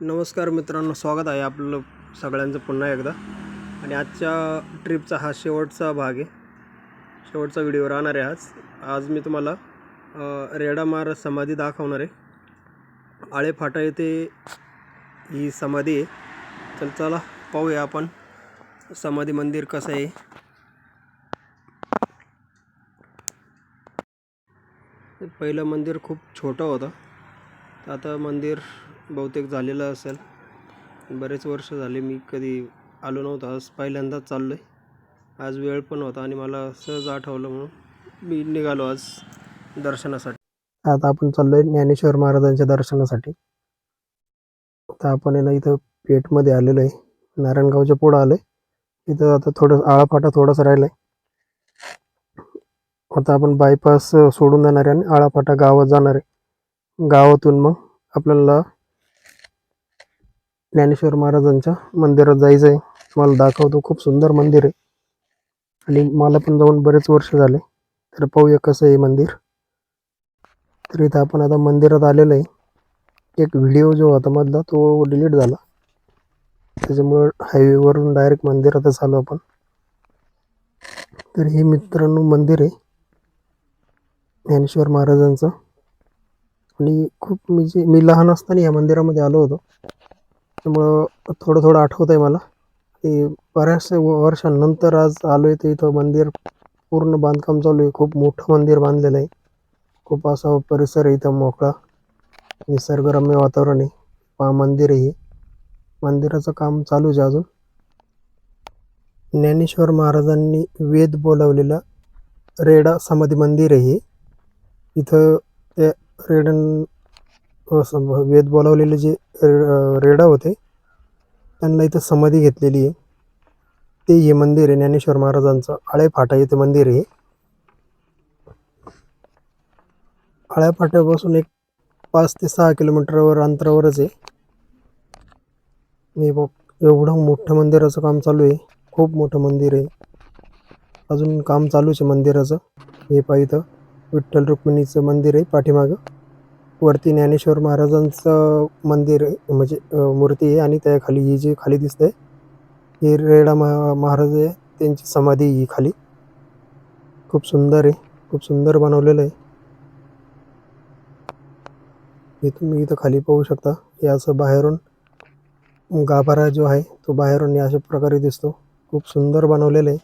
नमस्कार मित्रांनो स्वागत आहे आपलं सगळ्यांचं पुन्हा एकदा. आणि आजच्या ट्रिपचा हा शेवटचा भाग आहे. शेवटचा व्हिडिओ राहणार आहे आज. आज मी तुम्हाला रेडामार समाधी दाखवणार आहे. आळे फाटा येथे ही समाधी आहे. तर चला पाहूया आपण समाधी मंदिर कसं आहे. पहिलं मंदिर खूप छोटं होतं. आता मंदिर बहुतेक झालेलं असेल. बरेच वर्ष झाले मी कधी आलो नव्हतो. आज पहिल्यांदाच चाललो आहे आज वेळ पण होता आणि मला सहज आठवलं म्हणून मी निघालो आज दर्शनासाठी. आता आपण चाललो आहे ज्ञानेश्वर महाराजांच्या दर्शनासाठी. आता आपण ना इथं पेठमध्ये आलेलो आहे. नारायणगावच्या पुढं आलो आहे इथं आता थोडं आळाफाटा थोडासा राहिला आहे आता आपण बायपास सोडून जाणार आहे आणि आळाफाटा गावात जाणार आहे. गावातून मग आपल्याला ज्ञानेश्वर महाराजांच्या मंदिरात जायचं आहे तुम्हाला दाखवतो खूप सुंदर मंदिर आहे. आणि मला पण जाऊन बरेच वर्ष झाले. तर पाहूया कसं आहे मंदिर. तर इथं आपण आता मंदिरात आलेलो आहे. एक व्हिडिओ जो होता मधला तो डिलीट झाला. त्याच्यामुळं हायवेवरून डायरेक्ट मंदिरातच आलो आपण. तर हे मित्रांनो मंदिर आहे. ज्ञानेश्वर महाराजांचं. आणि खूप म्हणजे मी लहान असताना या मंदिरामध्ये आलो होतो. त्यामुळं थोडं थोडं आठवत आहे मला की बऱ्याचशा वर्षांनंतर आज आलो आहे तर इथं मंदिर पूर्ण बांधकाम चालू आहे. खूप मोठं मंदिर बांधलेलं आहे. खूप असा परिसर आहे इथं मोकळा. निसर्गरम्य वातावरण आहे. पहा मंदिर आहे मंदिराचं काम चालू आहे अजून. ज्ञानेश्वर महाराजांनी वेद बोलावलेला रेडा समाधी मंदिर आहे इथं त्या रेडन वेद बोलावलेले जे रे- रेडा होते त्यांना इथं समाधी घेतलेली आहे. ते हे मंदिर आहे ज्ञानेश्वर महाराजांचं. आळे फाटा येथे मंदिर आहे. आळ्या फाट्यापासून एक पाच ते सहा किलोमीटरवर अंतरावरच आहे. मी बघ एवढं मोठं मंदिराचं काम चालू आहे. खूप मोठं मंदिर आहे. अजून काम चालूच आहे मंदिराचं. हे पहा इथं विठ्ठल रुक्मिणीचं मंदिर आहे पाठीमागं. वरती ज्ञानेश्वर महाराजांचं मंदिर म्हणजे मूर्ती आहे आणि त्या खाली ही जी खाली दिसते ही रेडा महा महाराज आहे त्यांची समाधी ही खाली. खूप सुंदर आहे खूप सुंदर बनवलेलं आहे. हे तुम्ही इथं खाली पाहू शकता हे असं बाहेरून गाभारा जो आहे तो बाहेरून या अशा प्रकारे दिसतो. खूप सुंदर बनवलेलं आहे.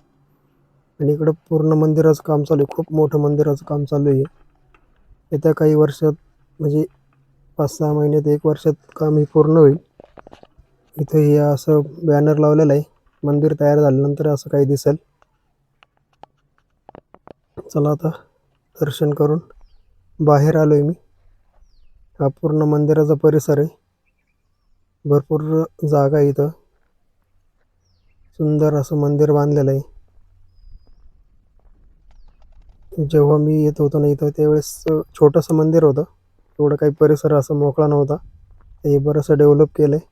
आणि इकडं पूर्ण मंदिराचं काम चालू आहे खूप मोठं मंदिराचं काम चालू आहे. येत्या काही वर्षात म्हणजे पाच सहा महिन्यात एक वर्षात काम हे पूर्ण होईल. इथं हे असं बॅनर लावलेलं आहे. मंदिर तयार झाल्यानंतर असं काही दिसेल. चला आता दर्शन करून बाहेर आलो आहे मी. हा पूर्ण मंदिराचा परिसर आहे. भरपूर जागा आहे इथं. सुंदर असं मंदिर बांधलेलं आहे. जेव्हा मी येत होतो ना इथं त्यावेळेस छोटंसं मंदिर होतं. एवढं काही परिसर असं मोकळा नव्हता. हे बरंचसं डेव्हलप केलं आहे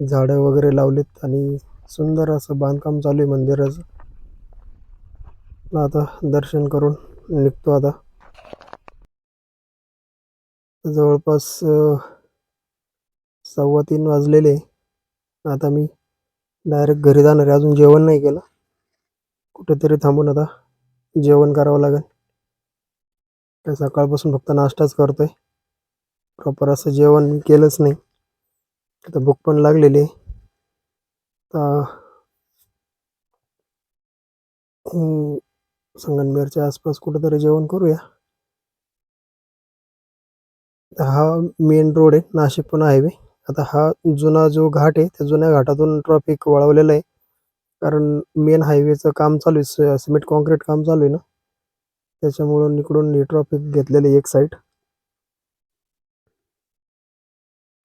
झाडं वगैरे लावलीत आणि सुंदर असं बांधकाम चालू आहे मंदिराचं. आता दर्शन करून निघतो आता. जवळपास सव्वा तीन वाजलेले आता मी डायरेक्ट घरी जाणार आहे. अजून जेवण नाही केलं. कुठेतरी थांबून आता जेवण करावं लागेल. काय सकाळपासून फक्त नाश्ताच करतोय. प्रॉपर असं जेवण मी केलंच नाही. आता भूक पण लागलेली आहे. आता संगमनेरच्या आसपास कुठेतरी जेवण करूया. हा मेन रोड आहे नाशिक पुणे हायवे आता हा जुना जो घाट आहे त्या जुन्या घाटातून ट्रॉफिक वळवलेलं आहे. कारण मेन हायवेचं काम चालू आहे सिमेंट कॉन्क्रीट काम चालू आहे ना. त्याच्यामुळं इकडून ट्रॉफिक घेतलेली एक साईड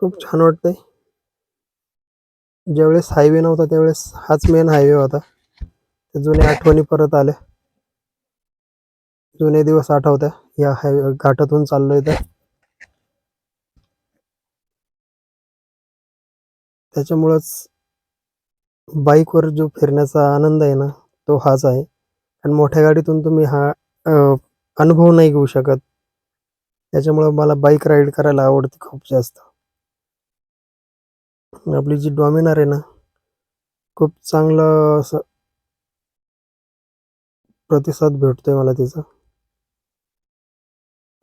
खूप छान वाटतंय. ज्यावेळेस हायवे नव्हता त्यावेळेस हाच मेन हायवे होता. त्या जुन्या आठवणी परत आल्या. जुने दिवस आठवत्या. या हायवे घाटातून चाललोय तर. त्याच्यामुळंच बाईकवर जो फिरण्याचा आनंद आहे ना तो हाच आहे. आणि मोठ्या गाडीतून तुम्ही हा अनुभव नाही घेऊ शकत. त्याच्यामुळं मला बाईक राईड करायला आवडते खूप जास्त. आपली जी डॉमिनार आहे ना खूप चांगला असं प्रतिसाद भेटतोय मला तिचा.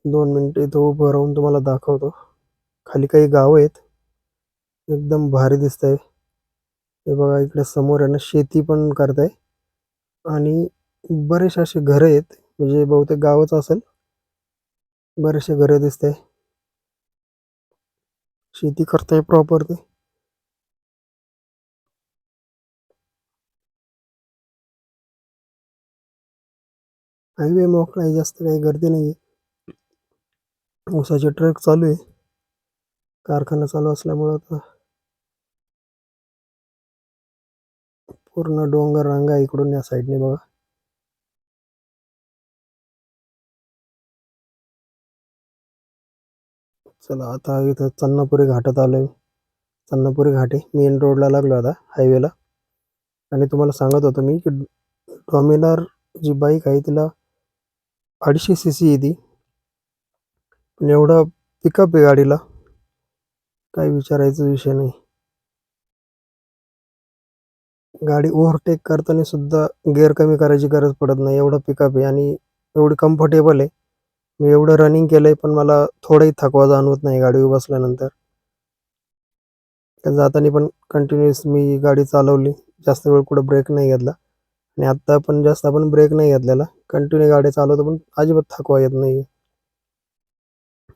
दोन मिनटं इथं उभं राहून तुम्हाला दाखवतो. खाली काही गावं आहेत. एकदम भारी दिसतंय. हे बघा इकडे समोर आहे ना शेती पण करताय. आणि बरेच असे घरं आहेत. म्हणजे बहुतेक गावच असेल. बरेचसे घरं दिसते शेती करताय प्रॉपर ते. हायवे मोकळा आहे जास्त काही गर्दी नाही आहे ऊसाचे ट्रक चालू आहे. कारखाना चालू असल्यामुळं आता पूर्ण डोंगर रांगा इकडून या साईडने बघा. चला आता इथं चन्नापुरी घाटात आलोय. चन्नापुरी घाट आहे मेन रोडला लागलो आता हायवेला आणि तुम्हाला सांगत होतो मी की डॉमिनार जी बाईक आहे तिला अडीचशे सी सी येते ती. पण एवढा पिकअप आहे गाडीला काही विचारायचा विषय नाही. गाडी ओव्हरटेक करताना सुद्धा गिअर कमी करायची गरज पडत नाही एवढा पिकअप आहे. आणि एवढी कम्फर्टेबल आहे मी एवढं रनिंग केलंय पण मला थोडंही थकवा जाणवत नाही गाडीवर बसल्यानंतर. त्या जाताना पण कंटिन्युअस मी गाडी चालवली जास्त वेळ कुठं ब्रेक नाही घेतला. आणि आत्ता पण जास्त आपण ब्रेक नाही घेतलेला. कंटिन्यू गाडी चालवतो पण अजिबात थकवा येत नाही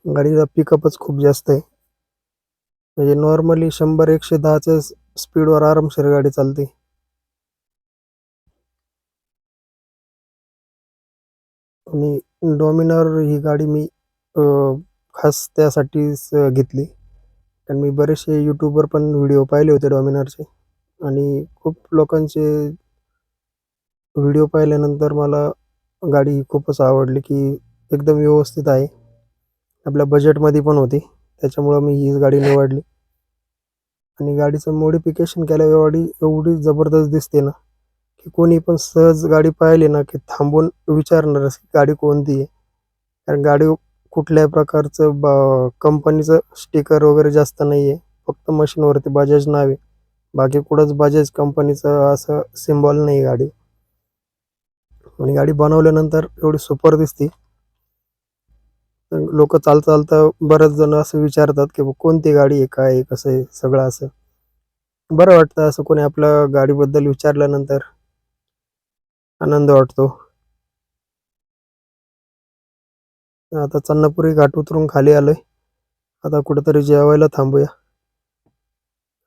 गाडीचा पिकअपच खूप जास्त आहे. म्हणजे नॉर्मली शंभर एकशे दहाच्या स्पीडवर आरामशीर गाडी चालते. आणि डॉमिनर ही गाडी मी खास त्यासाठीच घेतली. कारण मी बरेचसे यूट्यूबवर पण व्हिडिओ पाहिले होते डॉमिनारचे. आणि खूप लोकांचे व्हिडिओ पाहिल्यानंतर मला गाडी खूपच आवडली की एकदम व्यवस्थित आहे. आपल्या बजेटमध्ये पण होती. त्याच्यामुळं मी ही गाडी निवडली. आणि गाडीचं मॉडिफिकेशन केल्यावर गाडी एवढी जबरदस्त दिसते ना. की कोणी पण सहज गाडी पाहिली ना की थांबून विचारणारच की गाडी कोणती आहे? कारण गाडी कुठल्याही प्रकारचं ब कंपनीचं स्टिकर वगैरे जास्त नाही आहे फक्त मशीनवरती बजाज नाव आहे. बाकी कुठंच बजाज कंपनीचं असं सिम्बॉल नाही गाडी. आणि गाडी बनवल्यानंतर एवढी सुपर दिसते. लोक चालता चालता बरेच जण असं विचारतात की कोणती गाडी आहे काय आहे कसं आहे सगळं असं. बरं वाटतं असं कोणी आपल्या गाडीबद्दल विचारल्यानंतर. आनंद वाटतो. आता चन्नापुरी घाट उतरून खाली आलोय. आता कुठेतरी जेवायला थांबूया.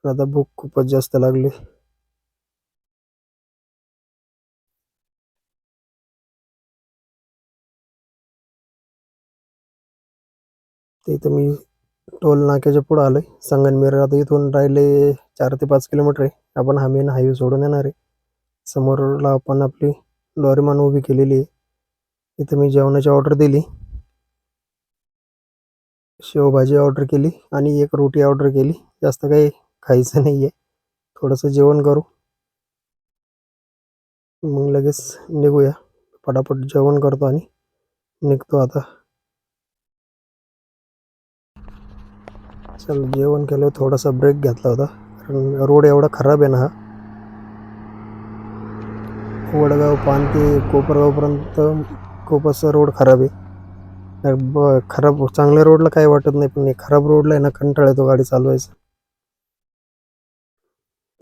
आता भूक खूपच जास्त लागली. ते मी टोल नाक्याच्या पुढं आलोय. संगनमेर आता इथून राहिले चार ते पाच किलोमीटर आहे. आपण हा मेन हायवे सोडून येणार आहे. समोरला आपण आपली डॉरीमान उभी केलेली आहे. इथं मी जेवणाची ऑर्डर दिली. शेवभाजी ऑर्डर केली आणि एक रोटी ऑर्डर केली. जास्त काही खायचं नाही आहे थोडंसं जेवण करू. मग लगेच निघूया. पटापट जेवण करतो आणि निघतो आता. चल जेवण केलं थोडासा ब्रेक घेतला होता. कारण रोड एवढा खराब आहे ना हा. वडगाव पान ते कोपरगावपर्यंत खूपच रोड खराब आहे. ब खराब चांगल्या रोडला काही वाटत नाही पण खराब रोडला आहे ना कंटाळा येतो गाडी चालवायचं.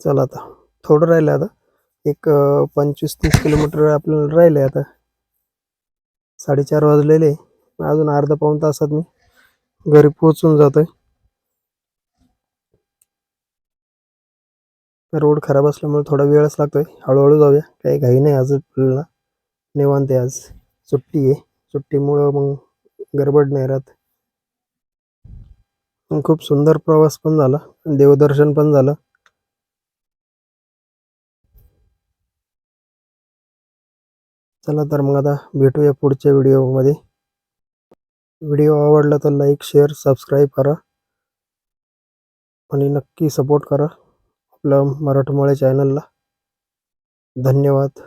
चला आता थोडं राहिलं आता. एक पंचवीस तीस किलोमीटर आपल्याला राहिलं आहे आता. साडेचार वाजलेले अजून अर्धा पाऊण तासात मी घरी पोहोचून जातोय. रोड खराब असल्यामुळे थोडा वेळच लागतोय. हळूहळू जाऊया. काही घाई नाही आज आपल्याला. निवांत आहे आज. सुट्टी आहे. सुट्टीमुळं मग गडबड नाही राहत. मग खूप सुंदर प्रवास पण झाला. देवदर्शन पण झालं. चला तर मग आता भेटूया पुढच्या व्हिडिओमध्ये. व्हिडिओ आवडला तर लाईक शेअर सबस्क्राईब करा. आणि नक्की सपोर्ट करा. आपलं मराठमोळ्या चॅनलला धन्यवाद.